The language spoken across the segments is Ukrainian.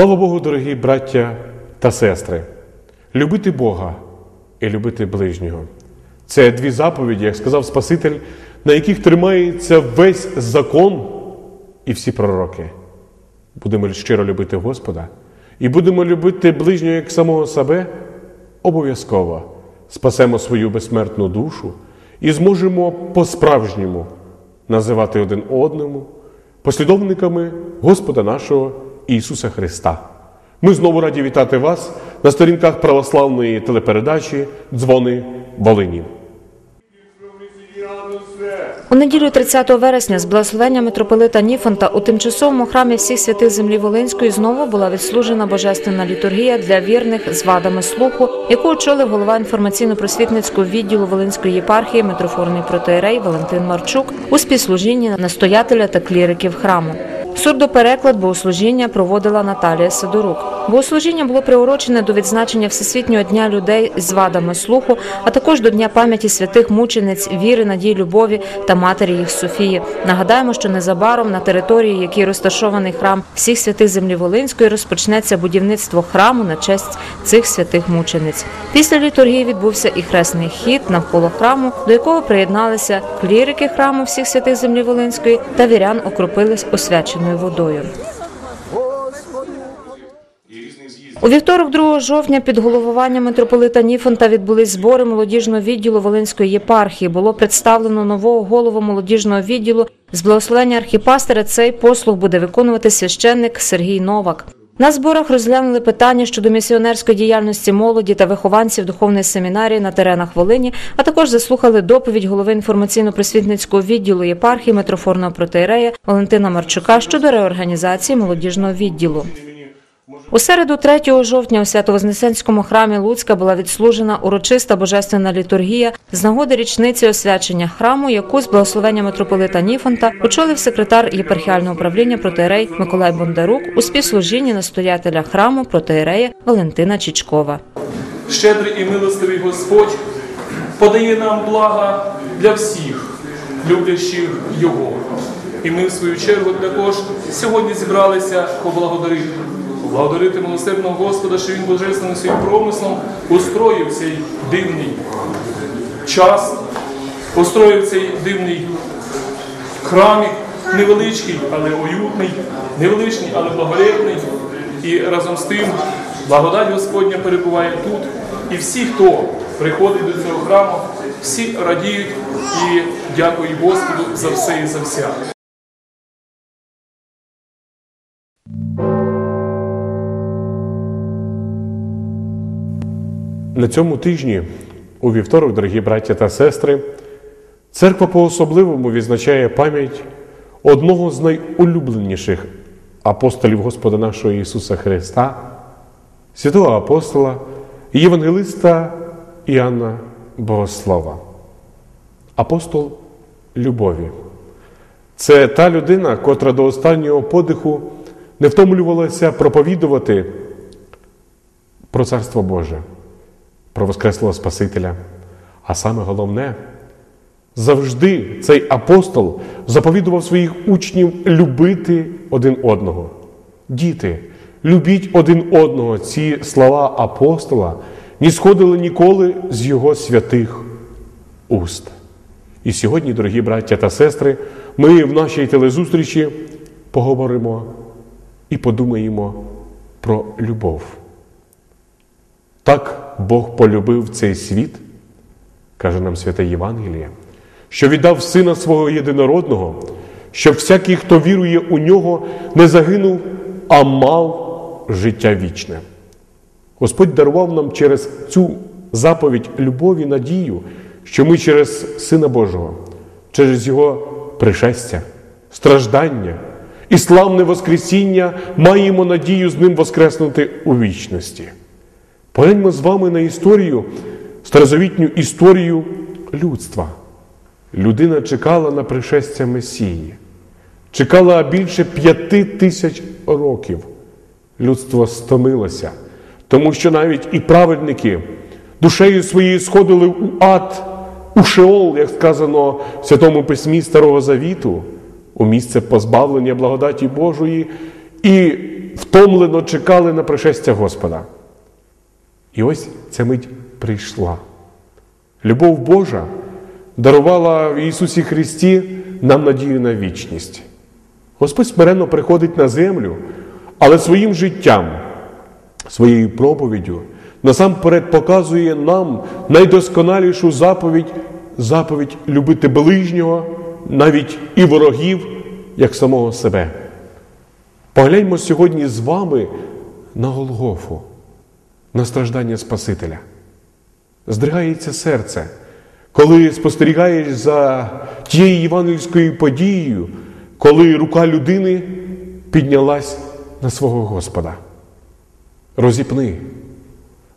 Слава Богу, дорогі браття та сестри! Любити Бога і любити ближнього. Це дві заповіді, як сказав Спаситель, на яких тримається весь закон і всі пророки. Будемо щиро любити Господа і будемо любити ближнього як самого себе, обов'язково спасемо свою безсмертну душу і зможемо по-справжньому називати один одному послідовниками Господа нашого Ісуса Христа. Ми знову раді вітати вас на сторінках православної телепередачі Дзвони Волині. У неділю 30 вересня з благословення митрополита Ніфонта у тимчасовому храмі всіх святих землі Волинської знову була відслужена божественна літургія для вірних з вадами слуху, яку очолив голова інформаційно-просвітницького відділу Волинської єпархії митрофорний протеєрей Валентин Марчук у співслужінні настоятеля та кліриків храму. Сурдопереклад богослужіння проводила Наталія Сидорук. Богослужіння було приурочене до відзначення Всесвітнього дня людей з вадами слуху, а також до Дня пам'яті святих мучениць, віри, надій, любові та матері їх Софії. Нагадаємо, що незабаром на території, якій розташований храм всіх святих землі Волинської, розпочнеться будівництво храму на честь цих святих мучениць. Після літургії відбувся і хресний хід навколо храму, до якого приєдналися клірики храму всіх святих землі Волинської та вірян окропились освяченою водою. У вівторок, 2 жовтня, під головуванням митрополита Ніфонта відбулись збори молодіжного відділу Волинської єпархії. Було представлено нового голову молодіжного відділу. З благословення архіпастера цей послуг буде виконувати священник Сергій Новак. На зборах розглянули питання щодо місіонерської діяльності молоді та вихованців духовної семінарії на теренах Волині, а також заслухали доповідь голови інформаційно-просвітницького відділу єпархії митрофорного протеєрея Валентина Марчука щодо реорганізації молодіжного відділу. У середу 3 жовтня у Свято-Вознесенському храмі Луцька була відслужена урочиста божественна літургія з нагоди річниці освячення храму, яку з благословення митрополита Ніфонта очолив секретар єпархіального управління протеєрей Миколай Бондарук у співслужінні настоятеля храму протеєрея Валентина Чічкова. Щедрий і милостивий Господь подає нам блага для всіх, люблящих Його. І ми, в свою чергу, також сьогодні зібралися поблагодарити. Поблагодарити милосердного Господа, що Він божественним своїм промислом устроїв цей дивний час, устроїв цей дивний храмік, невеличкий, але уютний, невеличкий, але благолепний. І разом з тим благодать Господня перебуває тут. І всі, хто приходить до цього храму, всі радіють і дякують Господу за все і за вся. На цьому тижні, у вівторок, дорогі браття та сестри, церква по-особливому відзначає пам'ять одного з найулюбленіших апостолів Господа нашого Ісуса Христа, святого апостола і євангелиста Іоанна Богослова. Апостол любові. Це та людина, котра до останнього подиху не втомлювалася проповідувати про Царство Боже про Воскреслого Спасителя. А саме головне, завжди цей апостол заповідував своїх учнів любити один одного. Діти, любіть один одного. Ці слова апостола не сходили ніколи з його святих уст. І сьогодні, дорогі браття та сестри, ми в нашій телезустрічі поговоримо і подумаємо про любов. Так Бог полюбив цей світ, каже нам святе Євангеліє, що віддав Сина свого єдинородного, щоб всякий, хто вірує у нього, не загинув, а мав життя вічне. Господь дарував нам через цю заповідь любові надію, що ми через Сина Божого, через Його пришестя, страждання і славне Воскресіння маємо надію з ним воскреснути у вічності. Погляньмо з вами на історію, старозавітню історію людства. Людина чекала на пришестя Месії, чекала більше п'яти тисяч років. Людство стомилося, тому що навіть і праведники душею своєю сходили у ад, у Шеол, як сказано в Святому Письмі Старого Завіту, у місце позбавлення благодаті Божої, і втомлено чекали на пришестя Господа. І ось ця мить прийшла. Любов Божа дарувала в Ісусі Христі нам надію на вічність. Господь смиренно приходить на землю, але своїм життям, своєю проповіддю насамперед показує нам найдосконалішу заповідь заповідь любити ближнього, навіть і ворогів, як самого себе. Погляньмо сьогодні з вами на Голгофу, на страждання Спасителя. Здригається серце, коли спостерігаєш за тією євангельською подією, коли рука людини піднялась на свого Господа. Розіпни,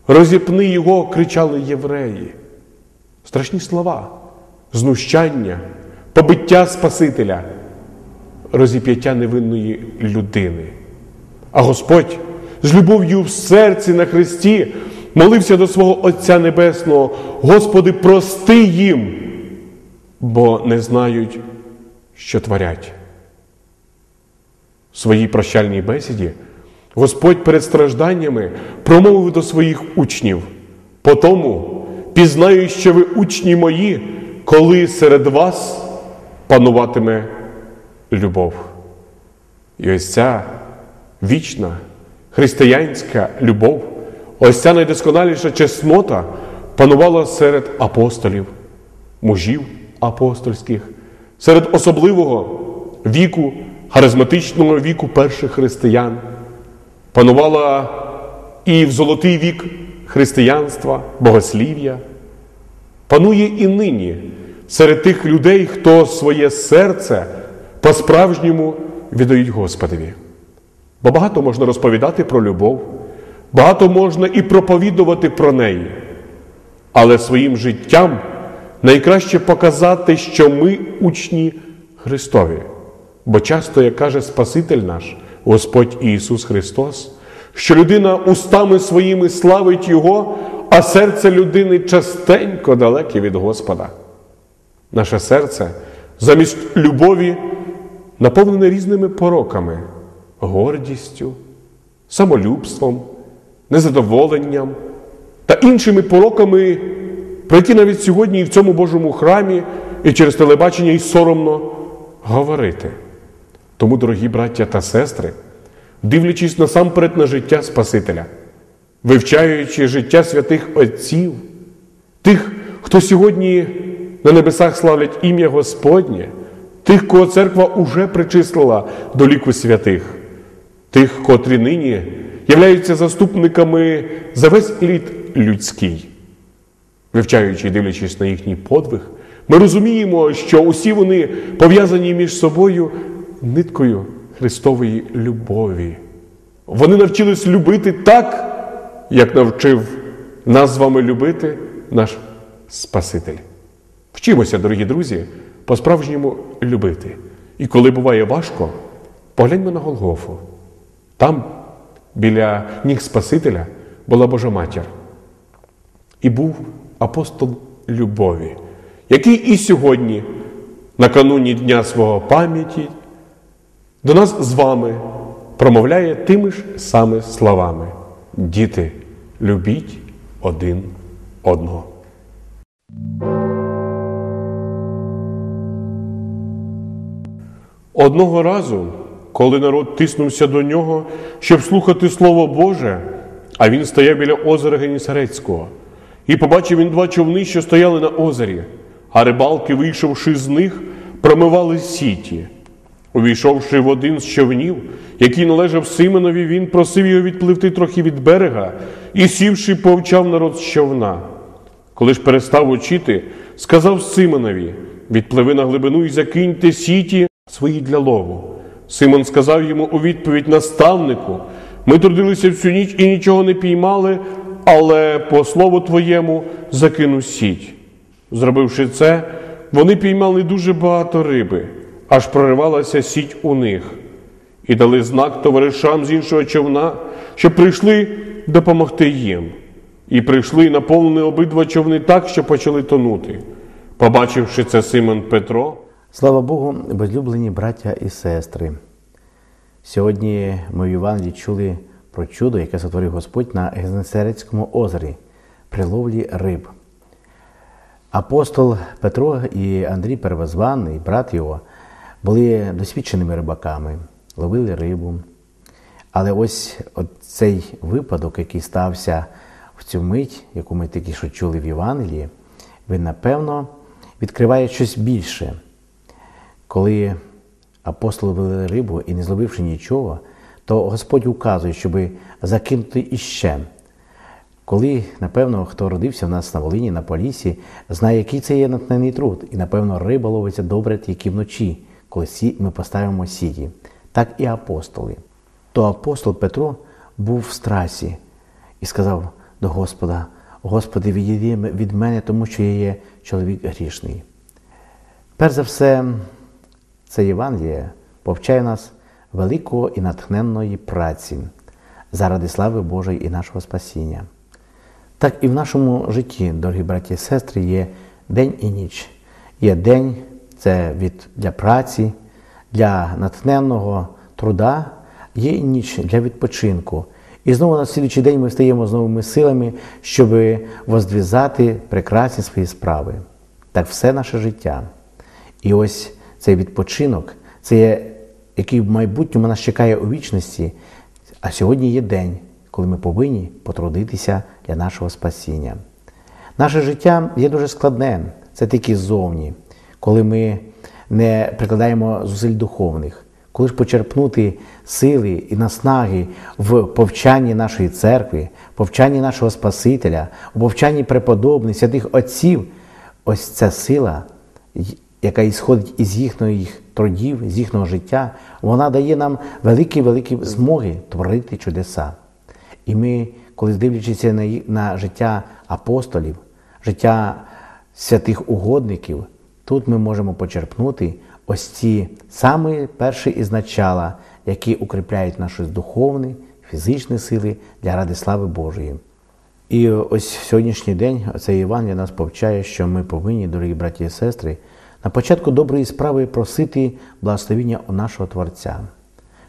розіпни його, кричали євреї. Страшні слова, знущання, побиття Спасителя, розіп'яття невинної людини. А Господь з любов'ю в серці на Христі молився до свого Отця Небесного, Господи, прости їм, бо не знають, що творять. В своїй прощальній бесіді Господь перед стражданнями промовив до своїх учнів. По тому пізнаю, що ви учні мої, коли серед вас пануватиме любов. І ось ця вічна християнська любов, ось ця найдосконаліша чеснота панувала серед апостолів, мужів апостольських, серед особливого віку, харизматичного віку перших християн. Панувала і в золотий вік християнства, богослів'я, панує і нині серед тих людей, хто своє серце по-справжньому віддають Господові. Бо багато можна розповідати про любов, багато можна і проповідувати про неї, але своїм життям найкраще показати, що ми учні Христові. Бо часто, як каже Спаситель наш, Господь Ісус Христос, що людина устами своїми славить Його, а серце людини частенько далеке від Господа. Наше серце замість любові наповнене різними пороками, гордістю, самолюбством, незадоволенням та іншими пороками, про які навіть сьогодні і в цьому Божому храмі, і через телебачення й соромно говорити. Тому, дорогі браття та сестри, дивлячись насамперед на життя Спасителя, вивчаючи життя святих Отців, тих, хто сьогодні на небесах славлять ім'я Господнє, тих, кого церква уже причислила до ліку святих, тих, котрі нині являються заступниками за весь лід людський. Вивчаючи і дивлячись на їхній подвиг, ми розуміємо, що усі вони пов'язані між собою ниткою Христової любові. Вони навчились любити так, як навчив нас з вами любити наш Спаситель. Вчимося, дорогі друзі, по-справжньому любити. І коли буває важко, погляньмо на Голгофу. Там, біля ніг Спасителя, була Божа матір. І був апостол любові, який і сьогодні, накануні Дня свого пам'яті, до нас з вами промовляє тими ж саме словами. Діти, любіть один одного. Одного разу, коли народ тиснувся до нього, щоб слухати Слово Боже, а він стояв біля озера Генісарецького, і побачив він два човни, що стояли на озері, а рибалки, вийшовши з них, промивали сіті. Увійшовши в один з човнів, який належав Симонові, він просив його відпливти трохи від берега і, сівши, повчав народ з човна. Коли ж перестав учити, сказав Симонові: відпливи на глибину і закиньте сіті свої для лову. Симон сказав йому у відповідь наставнику: ми трудилися всю ніч і нічого не піймали, але по слову твоєму закину сіть. Зробивши це, вони піймали дуже багато риби, аж проривалася сіть у них, і дали знак товаришам з іншого човна, щоб прийшли допомогти їм. І прийшли і наповнили обидва човни так, що почали тонути. Побачивши це Симон Петро, Слава Богу, возлюблені браття і сестри. Сьогодні ми в Євангелії чули про чудо, яке сотворив Господь на Генесарецькому озері при ловлі риб. Апостол Петро і Андрій Первозваний, брат його, були досвідченими рибаками, ловили рибу. Але ось цей випадок, який стався в цю мить, яку ми тільки що чули в Євангелії, він, напевно, відкриває щось більше. Коли апостоли ловили рибу і не зловивши нічого, то Господь указує, щоб закинути іще. Коли, напевно, хто родився в нас на Волині, на Полісі, знає, який це є натхнений труд. І, напевно, риба ловиться добре тільки вночі, коли ми поставимо сіті. Так і апостоли. То апостол Петро був в страсі і сказав до Господа: Господи, відійди від мене, тому що я є чоловік грішний. Перш за все, це Євангеліє повчає нас великої і натхненної праці заради слави Божої і нашого спасіння. Так і в нашому житті, дорогі браті і сестри, є день і ніч. Є день це від, для праці, для натхненного труда, є і ніч для відпочинку. І знову на слідчий день ми встаємо з новими силами, щоб воздвізати прекрасні свої справи. Так все наше життя. І ось цей відпочинок, це є, який в майбутньому нас чекає у вічності. А сьогодні є день, коли ми повинні потрудитися для нашого спасіння. Наше життя є дуже складне, це тільки ззовні, коли ми не прикладаємо зусиль духовних, коли ж почерпнути сили і наснаги в повчанні нашої церкви, повчанні нашого Спасителя, у повчанні преподобних, святих Отців, ось ця сила, яка ісходить із їхніх трудів, з їхнього життя, вона дає нам великі-великі змоги творити чудеса. І ми, коли дивлячися на, на життя апостолів, життя святих угодників, тут ми можемо почерпнути ось ці самі перші із начала, які укріпляють наші духовні, фізичні сили для ради слави Божої. І ось сьогоднішній день цей Іван нас повчає, що ми повинні, дорогі браті і сестри, на початку доброї справи просити благословіння у нашого Творця,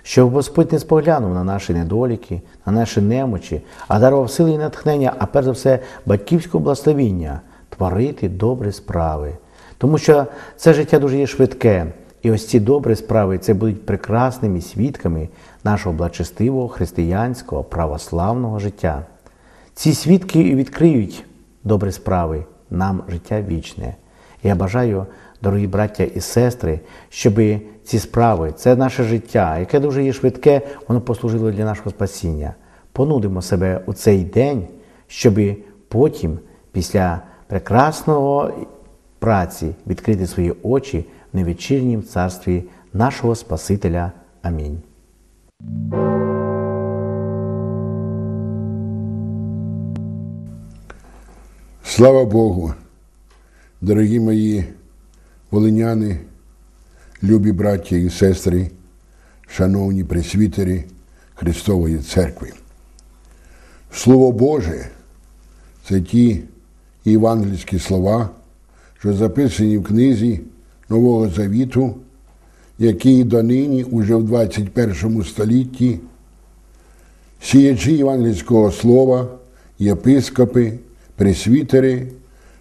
щоб Господь не споглянув на наші недоліки, на наші немочі, а дарував сили і натхнення, а перш за все, батьківського благословіння творити добрі справи. Тому що це життя дуже є швидке, і ось ці добрі справи це будуть прекрасними свідками нашого благочестивого християнського православного життя. Ці свідки і відкриють добрі справи нам життя вічне. Я бажаю дорогі браття і сестри, щоб ці справи, це наше життя, яке дуже є швидке, воно послужило для нашого спасіння. Понудимо себе у цей день, щоб потім, після прекрасного праці, відкрити свої очі в невечірнім царстві нашого Спасителя. Амінь. Слава Богу, дорогі мої волиняни, любі браття і сестри, шановні пресвітери Христової Церкви. Слово Боже це ті євангельські слова, що записані в книзі Нового Завіту, які донині уже в 21 столітті сіячі євангельського слова, єпископи, пресвітери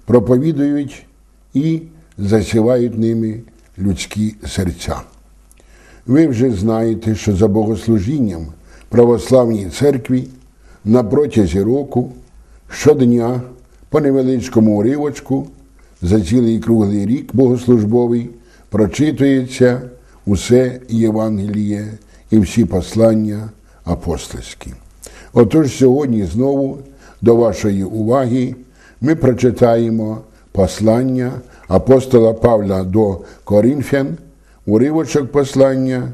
проповідують і засівають ними людські серця. Ви вже знаєте, що за богослужінням православній церкві на протязі року щодня по невеличкому уривочку за цілий круглий рік богослужбовий прочитується усе Євангеліє і всі послання апостольські. Отож сьогодні знову до вашої уваги ми прочитаємо послання апостола Павла до Корінфян, уривочок послання,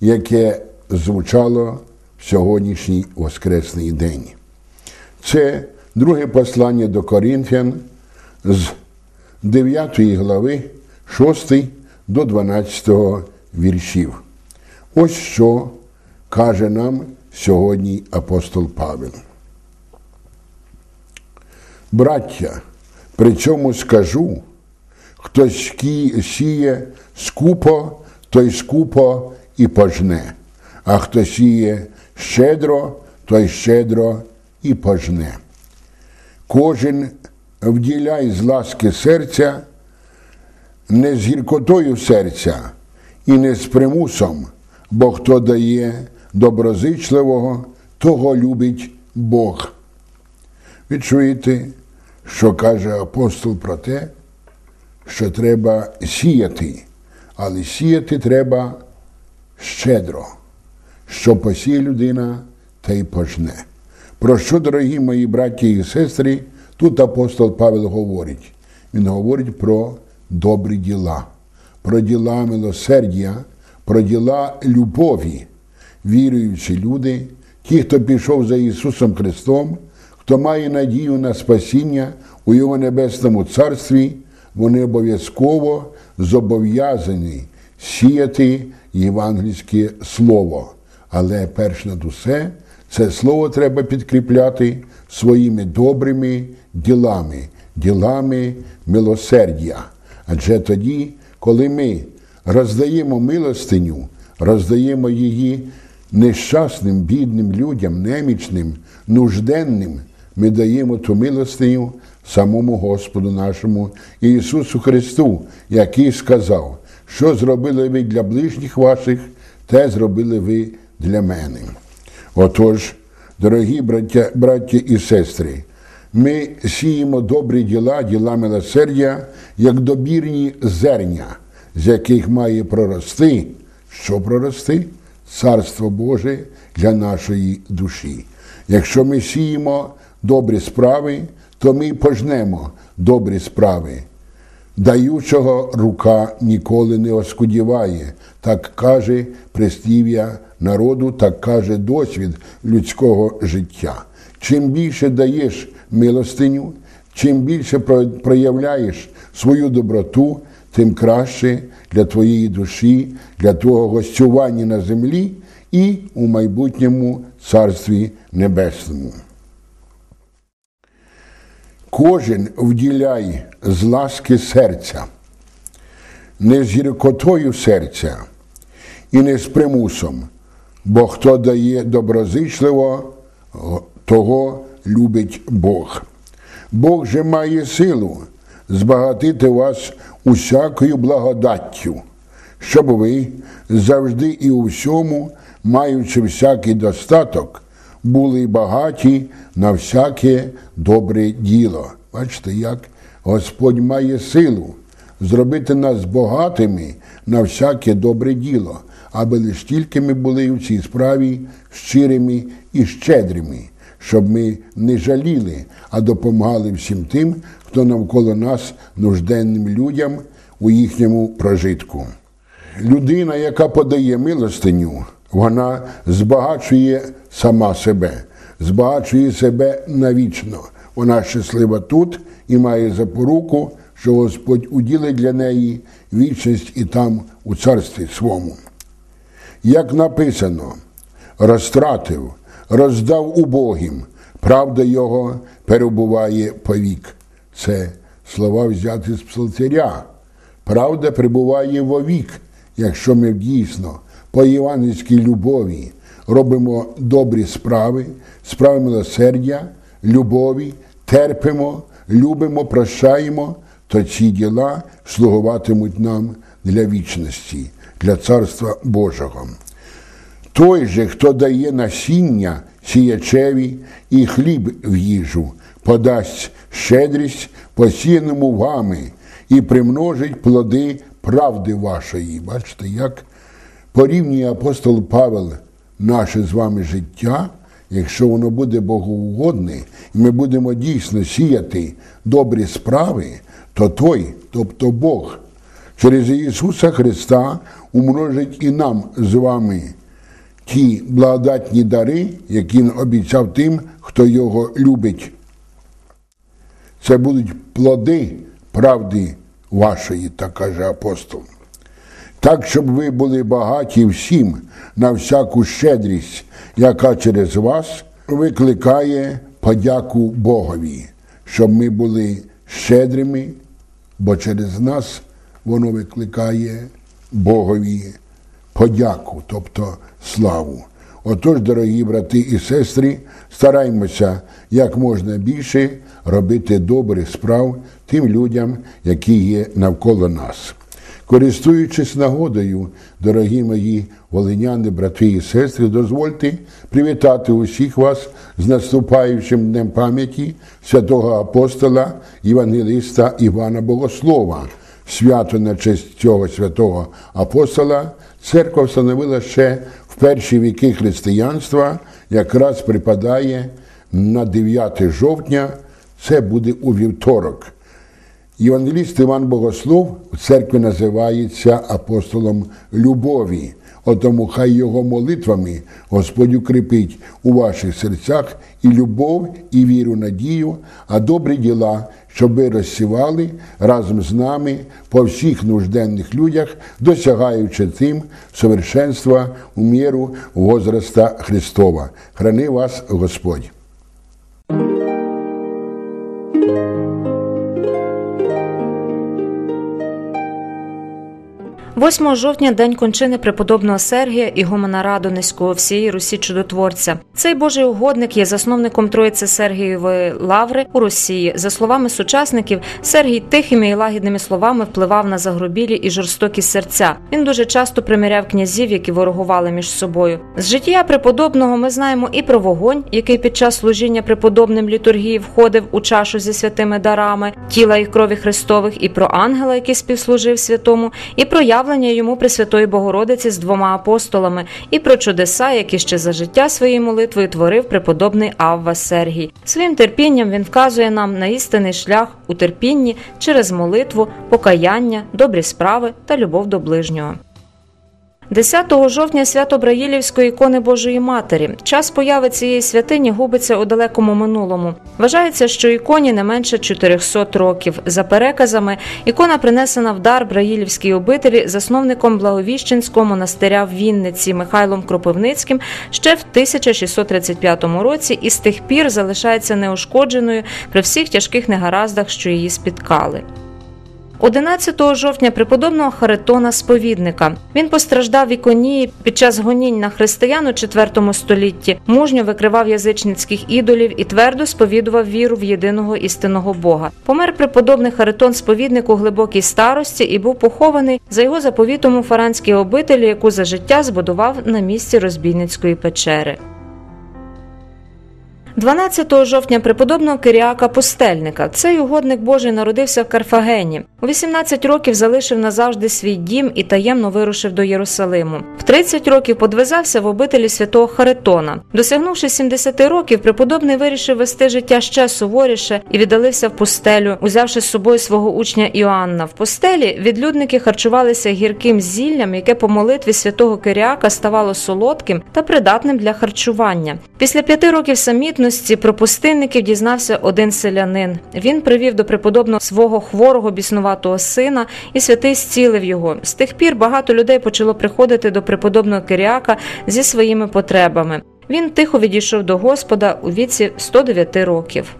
яке звучало в сьогоднішній Воскресний день. Це друге послання до Корінфян з 9 глави 6 до 12 віршів. Ось що каже нам сьогодні апостол Павел. Браття, при цьому скажу, хто сіє скупо, той скупо і пожне, а хто сіє щедро, той щедро і пожне. Кожен вділяй з ласки серця, не з гіркотою серця і не з примусом, бо хто дає доброзичливого, того любить Бог. Ви чуєте, що каже апостол про те, що треба сіяти, але сіяти треба щедро, що посіє людина, та й пожне. Про що, дорогі мої браті і сестри, тут апостол Павел говорить? Він говорить про добрі діла, про діла милосердя, про діла любові, віруючі люди, ті, хто пішов за Ісусом Христом, хто має надію на спасіння у Його Небесному Царстві, вони обов'язково зобов'язані сіяти євангельське слово. Але перш над усе, це слово треба підкріпляти своїми добрими ділами, ділами милосердя. Адже тоді, коли ми роздаємо милостиню, роздаємо її нещасним, бідним людям, немічним, нужденним, ми даємо ту милостиню самому Господу нашому Ісусу Христу, який сказав, що зробили ви для ближніх ваших, те зробили ви для мене. Отож, дорогі браття, браття і сестри, ми сіємо добрі діла, діла милосердя, як добірні зерня, з яких має прорости, що прорости? Царство Боже для нашої душі. Якщо ми сіємо добрі справи, то ми пожнемо добрі справи. Даючого рука ніколи не оскудіває, так каже прислів'я народу, так каже досвід людського життя. Чим більше даєш милостиню, чим більше проявляєш свою доброту, тим краще для твоєї душі, для твого гостювання на землі і у майбутньому Царстві Небесному. Кожен вділяй з ласки серця, не з гіркотою серця і не з примусом, бо хто дає доброзичливо, того любить Бог. Бог же має силу збагатити вас усякою благодаттю, щоб ви завжди і у всьому, маючи всякий достаток, були багаті на всяке добре діло. Бачите, як Господь має силу зробити нас багатими на всяке добре діло, аби лише тільки ми були в цій справі щирими і щедрими, щоб ми не жаліли, а допомагали всім тим, хто навколо нас нужденним людям у їхньому прожитку. Людина, яка подає милостиню, вона збагачує сама себе, збагачує себе навічно. Вона щаслива тут і має запоруку, що Господь уділить для неї вічність і там, у царстві свому. Як написано, розтратив, роздав убогим, правда Його перебуває повік. Це слова взяті з псалцаря. Правда прибуває вовік, якщо ми дійсно по євангельській любові робимо добрі справи, справи милосердя, любові, терпимо, любимо, прощаємо, то ці діла слугуватимуть нам для вічності, для Царства Божого. Той же, хто дає насіння сіячеві і хліб в їжу, подасть щедрість посіяному вами і примножить плоди правди вашої. Бачите, як порівнює апостол Павел наше з вами життя, якщо воно буде богоугодне, і ми будемо дійсно сіяти добрі справи, то той, тобто Бог, через Ісуса Христа умножить і нам з вами ті благодатні дари, які Він обіцяв тим, хто його любить. Це будуть плоди правди вашої, так каже апостол. Так, щоб ви були багаті всім на всяку щедрість, яка через вас викликає подяку Богові, щоб ми були щедрими, бо через нас воно викликає Богові подяку, тобто славу. Отож, дорогі брати і сестри, стараймося як можна більше робити добрих справ тим людям, які є навколо нас. Користуючись нагодою, дорогі мої волиняни, брати і сестри, дозвольте привітати усіх вас з наступаючим днем пам'яті святого апостола, євангелиста Івана Богослова. Свято на честь цього святого апостола церква встановила ще в перші віки християнства, якраз припадає на 9 жовтня, це буде у вівторок. Євангеліст Іван Богослов в церкві називається апостолом любові. Отому хай його молитвами Господь укріпить у ваших серцях і любов, і віру, надію, а добрі діла, щоб ви розсівали разом з нами по всіх нужденних людях, досягаючи тим совершенства у міру возраста Христова. Храни вас Господь. 8 жовтня день кончини преподобного Сергія і Ігумена Радонезького всієї Русі чудотворця. Цей божий угодник є засновником Троїці Сергієвої лаври у Росії. За словами сучасників, Сергій тихими і лагідними словами впливав на загробілі і жорстокі серця. Він дуже часто примиряв князів, які ворогували між собою. З життя преподобного ми знаємо і про вогонь, який під час служіння преподобним літургії входив у чашу зі святими дарами, тіла і крові Христових, і про ангела, який співслужив святому, і про явлення йому Пресвятої Богородиці з двома апостолами, і про чудеса, які ще за життя своєю молитвою творив преподобний Авва Сергій. Своїм терпінням він вказує нам на істинний шлях у терпінні через молитву, покаяння, добрі справи та любов до ближнього. 10 жовтня свято Браїлівської ікони Божої Матері. Час появи цієї святині губиться у далекому минулому. Вважається, що іконі не менше 400 років. За переказами, ікона принесена в дар Браїлівській обителі засновником Благовіщенського монастиря в Вінниці Михайлом Кропивницьким ще в 1635 році і з тих пір залишається неушкодженою при всіх тяжких негараздах, що її спіткали. 11 жовтня преподобного Харитона Сповідника. Він постраждав в іконії під час гонінь на християн у IV столітті, мужньо викривав язичницьких ідолів і твердо сповідував віру в єдиного істинного Бога. Помер преподобний Харитон Сповідник у глибокій старості і був похований за його заповітом у Фаранській обителі, яку за життя збудував на місці розбійницької печери. 12 жовтня преподобного Киріака Пустельника. Цей угодник Божий народився в Карфагені. У 18 років залишив назавжди свій дім і таємно вирушив до Єрусалиму. В 30 років подвизався в обителі святого Харитона. Досягнувши 70 років, преподобний вирішив вести життя ще суворіше і віддалився в пустелю, узявши з собою свого учня Іоанна. В пустелі відлюдники харчувалися гірким зіллям, яке по молитві святого Киріака ставало солодким та придатним для харчування. Після п'яти років самітності про пустинників дізнався один селянин. Він привів до преподобного свого хворого біснуватого сина, і святий зцілив його. З тих пір багато людей почало приходити до преподобного Киріака зі своїми потребами. Він тихо відійшов до Господа у віці 109 років.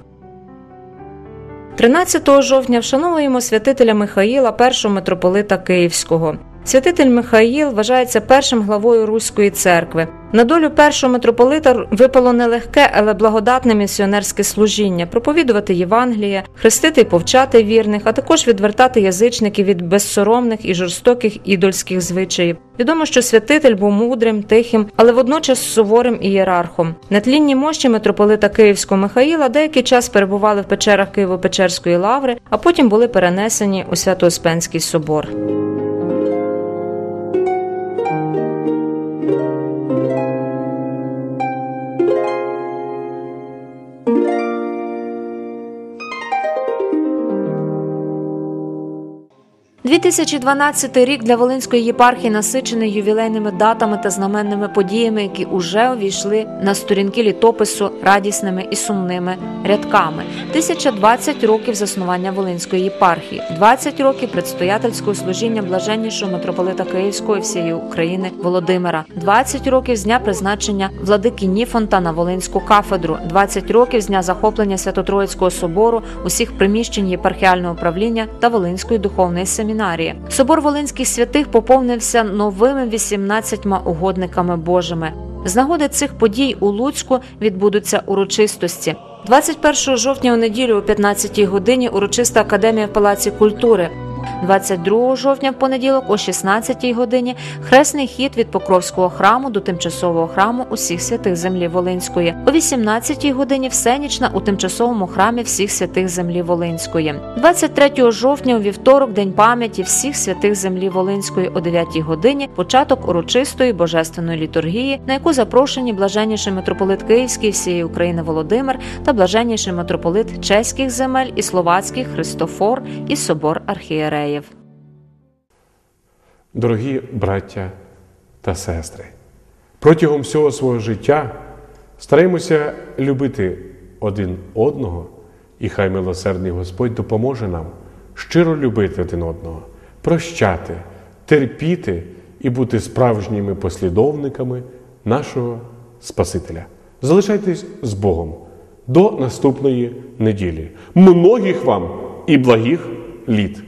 13 жовтня вшановуємо святителя Михаїла, першого митрополита Київського. Святитель Михаїл вважається першим главою Руської церкви. На долю першого митрополита випало нелегке, але благодатне місіонерське служіння проповідувати Євангеліє, хрестити й повчати вірних, а також відвертати язичників від безсоромних і жорстоких ідольських звичаїв. Відомо, що святитель був мудрим, тихим, але водночас суворим ієрархом. На тлінні мощі митрополита Київського Михаїла деякий час перебували в печерах Києво-Печерської лаври, а потім були перенесені у Свято-Успенський собор. – 2012 рік для Волинської єпархії насичений ювілейними датами та знаменними подіями, які уже увійшли на сторінки літопису радісними і сумними рядками. 1020 років заснування Волинської єпархії, 20 років предстоятельського служіння блаженнішого митрополита Київської всієї України Володимира, 20 років з дня призначення владики Ніфонта на Волинську кафедру, 20 років з дня захоплення Свято-Троїцького собору, усіх приміщень єпархіального управління та Волинської духовної семінарії. Марії. Собор Волинських святих поповнився новими 18 угодниками Божими. З нагоди цих подій у Луцьку відбудуться урочистості. 21 жовтня у неділю о 15 годині урочиста академія в Палаці культури. 22 жовтня в понеділок о 16 годині хресний хід від Покровського храму до тимчасового храму усіх святих землі Волинської. О 18 годині всенічна у тимчасовому храмі всіх святих землі Волинської. 23 жовтня у вівторок день пам'яті всіх святих землі Волинської о 9 годині початок урочистої божественної літургії, на яку запрошені блаженніший митрополит Київський всієї України Володимир та блаженніший митрополит чеських земель і словацьких Христофор і собор архієреїв. Дорогі браття та сестри, протягом всього свого життя стараємося любити один одного, і хай милосердний Господь допоможе нам щиро любити один одного, прощати, терпіти і бути справжніми послідовниками нашого Спасителя. Залишайтесь з Богом до наступної неділі. Многих вам і благих літ!